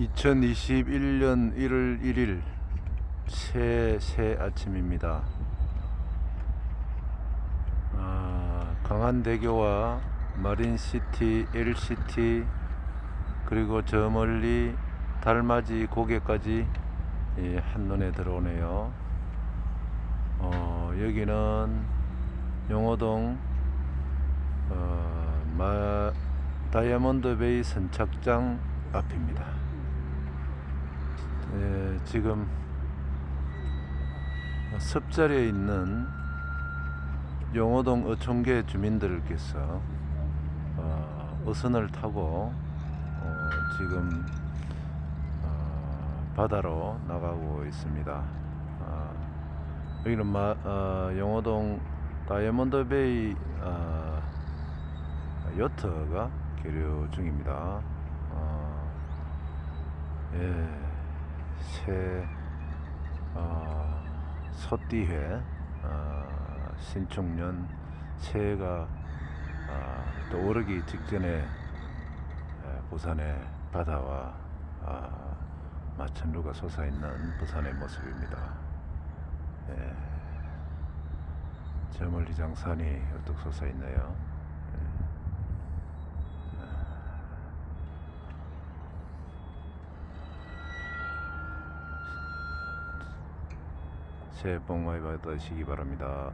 (2021년 1월 1일) 새새 아침입니다 아, 강한대교와 마린시티 LCT 그리고 저 멀리 달맞이 고개까지 예, 한눈에 들어오네요 어, 여기는 용호동 어, 마, 다이아몬드 베이 선착장 앞입니다. 예, 지금 섭자리에 있는 용호동 어촌계 주민들께서 어, 어선을 타고 어, 지금 어, 바다로 나가고 있습니다. 아, 여기는 마, 어, 용호동 다이아몬드 베이 어, 여트가 계류 중입니다. 어, 예, 새 어, 소띠회 어, 신축년 새해가 어, 또 오르기 직전에 에, 부산의 바다와 아, 마천루가 솟아있는 부산의 모습입니다. 예, 저 멀리 장산이 우뚝 솟아있네요. 새해 복 많이 받으시기 바랍니다.